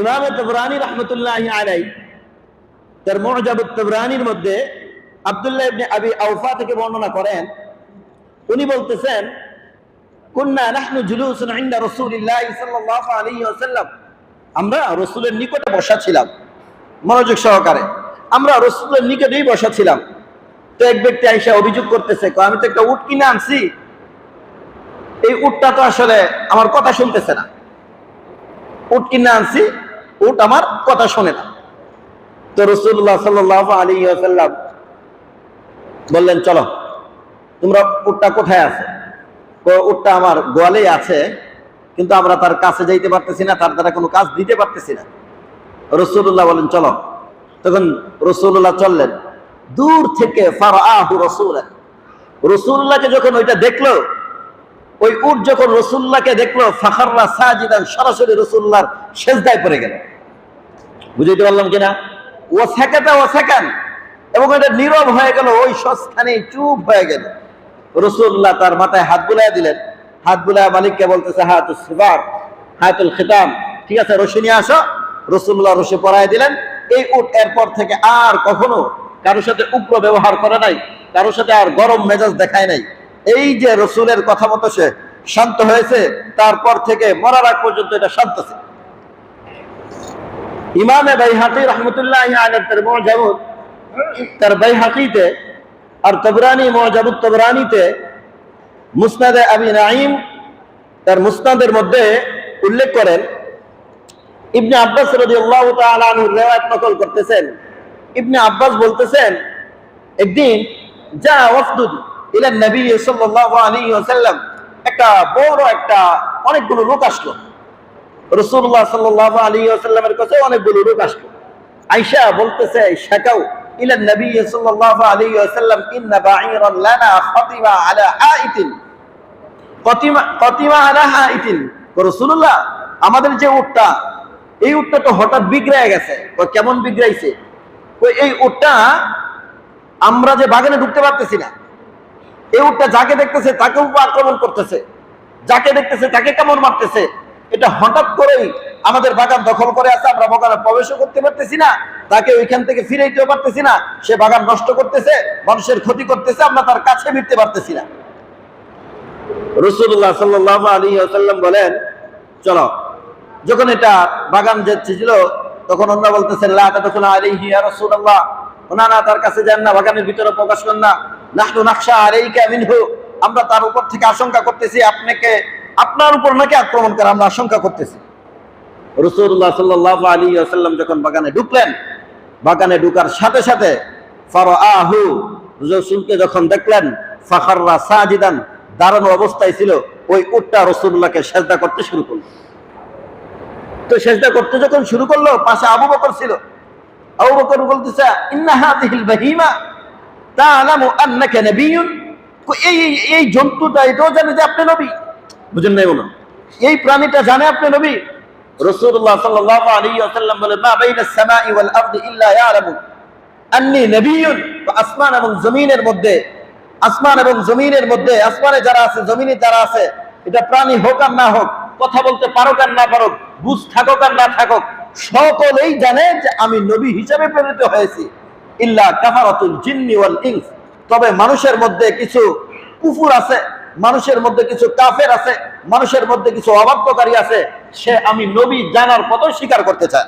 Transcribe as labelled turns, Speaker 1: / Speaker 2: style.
Speaker 1: ইমামে তবরানি রহমতুল্লাহ আলাই তার মজাবুত তবরানির মধ্যে আব্দুল্লাহ ইবনে আবি আউফা থেকে বর্ণনা করেন। উনি বলতেছেন, কুন্না নাহনু জুলুসুন ইনদা রাসূলিল্লাহ সাল্লাল্লাহু আলাইহি ওয়াসাল্লাম। আমরা রাসূলের নিকটে বসা ছিলাম, মনোযোগ সহকারে। আমরা রসুলের নিকটেই বসা ছিলাম। তো এক ব্যক্তি আইসা অভিযোগ করতেছে আমি তো একটা উট কিনে আনছি। এই উটটা তো আসলে আমার কথা শুনতেছে না। উট কিনে আনছি উট আমার কথা শোনে না। তো রসুল্লাহ সাল্লাহ আলী আসাল্লাম বললেন, চলো, তোমরা উটটা কোথায় আছে? তো উটটা আমার গোয়ালেই আছে, কিন্তু আমরা তার কাছে যাইতে পারতেছি না, তার দ্বারা কোনো কাজ দিতে পারতেছি না। রসুল্লাহ বলেন চলো। তখন রসুল্লাহ চললেন, দূর থেকে রসুল্লাহকে যখন ওইটা দেখল, ওই উট যখন রসুল্লাহকে দেখল, ফাখাররা সাজিদান, সরাসরি রসুল্লাহর সেজদায় পড়ে গেল। বুঝাইতে পারলাম কিনা? ও সেকাতা, ও সেকান। এবং এটা নীরব হয়ে গেল, ওই সস্থানে চুপ হয়ে গেল। রসুল্লাহ তার মাথায় হাত বুলাই দিলেন। হাত বুলাই মালিককে বলতেছে হাতুল সিবার হায়াতুল খিতাম। ঠিক আছে, রশি নিয়ে আসো। রসুল্লাহ রশি পরায় দিলেন। এই উট এরপর থেকে আর কখনো কারোর সাথে উগ্র ব্যবহার করে নাই, কারোর সাথে আর গরম মেজাজ দেখায় নাই। এই যে রসুলের কথা মতো সে শান্ত হয়েছে, তারপর থেকে মরার আগ পর্যন্ত এটা শান্ত ছিল। ইমামে বাইহাকি রহমতুল্লাহ আলের তার মজাবুত, তার বাইহাকিতে আর তবরানি মজাবুত তবরানিতে মুসনাদে আবি নাইম তার মুসনাদের মধ্যে উল্লেখ করেন। ইবনে আব্বাস তাআলা আনহু রিওয়ায়াত নকল করতেছেন। ইবনে আব্বাস বলতেছেন, একদিন যা ওয়াফদুদ ইলা নবী সাল্লাল্লাহু আলাইহি ওয়াসাল্লাম, একটা বড় একটা অনেকগুলো লোক আসলো। রাসূলুল্লাহ সাল্লাল্লাহু আলাইহি ওয়াসাল্লামের কাছে অনেকগুলো আসলো। আয়েশা বলতেছে আলা আলা রাসূলুল্লাহ, আমাদের যে উটটা, এই উটটা তো হঠাৎ বিগড়ায় গেছে। কেমন বিগড়াইছে? এই উটটা আমরা যে বাগানে ঢুকতে পারতেছি না, এই উটটা যাকে দেখতেছে তাকে উপর আক্রমণ করতেছে। যাকে দেখতেছে তাকে কেমন মারতেছে। এটা হঠাৎ করেই আমাদের বাগান দখল করে আছে, আমরা বাগানে প্রবেশও করতে পারতেছি না, তাকে ওইখান থেকে ফিরাইতেও পারতেছি না, সে বাগান নষ্ট করতেছে, মানুষের ক্ষতি করতেছে, আমরা তার কাছে ফিরতে পারতেছি না। রসুল্লাহ সাল্লাহ আলী আসাল্লাম বলেন, চলো। যখন এটা বাগান যাচ্ছিল, তখন অন্য বলতেছেন না না, তার কাছে যান না, বাগানের ভিতরে প্রকাশ করেন না। নাখশা আলাইকা মিনহু। আমরা তার উপর থেকে আশঙ্কা করতেছি, আপনাকে আপনার উপর নাকি আক্রমণ করে আমরা আশঙ্কা করতেছি। রাসূলুল্লাহ সাল্লাল্লাহু আলাইহি ওয়াসাল্লাম যখন বাগানে ঢুকলেন, বাগানে ঢুকার সাথে সাথে ফারাআহু রাসূলকে যখন দেখলেন, ফাখাররা সাজিদান দাঁড়ানো অবস্থায় ছিল, ওই উটটা রাসূলুল্লাহকে সেজদা করতে শুরু করল। তো সেজদা করতে যখন শুরু করল, পাশে আবু বকর ছিল। আবু বকর বলতেছে, ইন্না হাদিহিল বাহিমা তাআলামু আন্নাকা নাবিয়্যুন। এই এই জন্তুটা এটাও জানে যে আপনি নবী। বুঝেন নাই মনে এই প্রাণীটা জানে আপনি নবী? রাসূলুল্লাহ সাল্লাল্লাহু আলাইহি ওয়াসাল্লাম বলে মা বাইনাস সামাই ওয়াল আরদি ইল্লা ইয়ালামু। আন্নি নাবিয়্যুন আসমান এবং জমিনের মধ্যে, আসমান এবং জমিনের মধ্যে, আসমানে যারা আছে, জমিনে যারা আছে, এটা প্রাণী হোক আর না হোক, কথা বলতে পারুক আর না পারুক, বুঝ থাকুক আর না থাকুক, সকলেই জানে যে আমি নবী হিসাবে প্রেরিত হয়েছি। ইল্লা কাফারাতুল জিন্নি ওয়াল ইনস। তবে মানুষের মধ্যে কিছু কুফুর আছে মানুষের মধ্যে কিছু কাফের আছে, মানুষের মধ্যে কিছু অবাধ্যকারী আছে, সে আমি নবী জানার পথ স্বীকার করতে চায়।